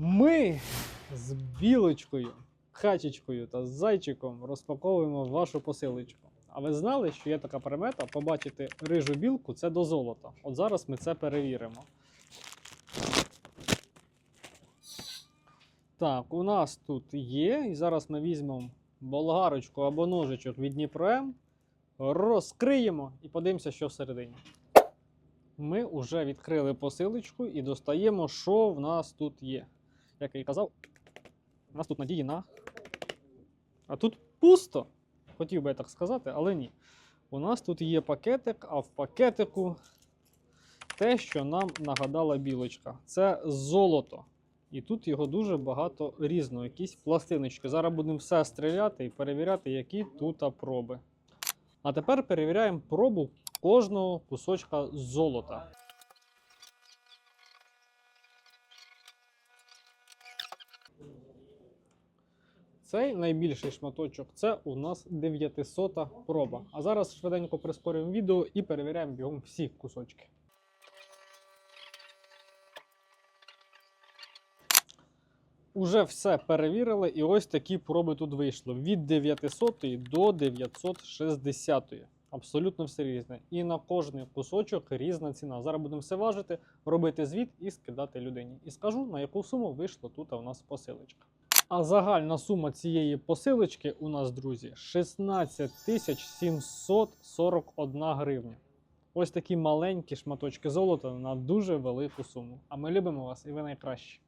Ми з білочкою, качечкою та зайчиком розпаковуємо вашу посилочку. А ви знали, що є така примета побачити рижу білку це до золота. От зараз ми це перевіримо. Так, у нас тут є, і зараз ми візьмемо болгарочку або ножичок від Дніпром, розкриємо і подивимося, що всередині. Ми вже відкрили посилочку і достаємо, що в нас тут є. Як я і казав, у нас тут надії на. А тут пусто. Хотів би я так сказати, але ні. У нас тут є пакетик, а в пакетику те, що нам нагадала білочка. Це золото. І тут його дуже багато різного, якісь пластиночки. Зараз будемо все стріляти і перевіряти, які тут проби. А тепер перевіряємо пробу кожного кусочка золота. Цей найбільший шматочок це у нас 900 проба. А зараз швиденько прискорюємо відео і перевіряємо бігом всі кусочки. Уже все перевірили, і ось такі проби тут вийшло: від 900 до 960. Абсолютно все різне. І на кожний кусочок різна ціна. Зараз будемо все важити, робити звіт і скидати людині. І скажу, на яку суму вийшла тут у нас посилочка. А загальна сума цієї посилочки у нас, друзі, 16 741 гривня. Ось такі маленькі шматочки золота на дуже велику суму. А ми любимо вас і ви найкращі.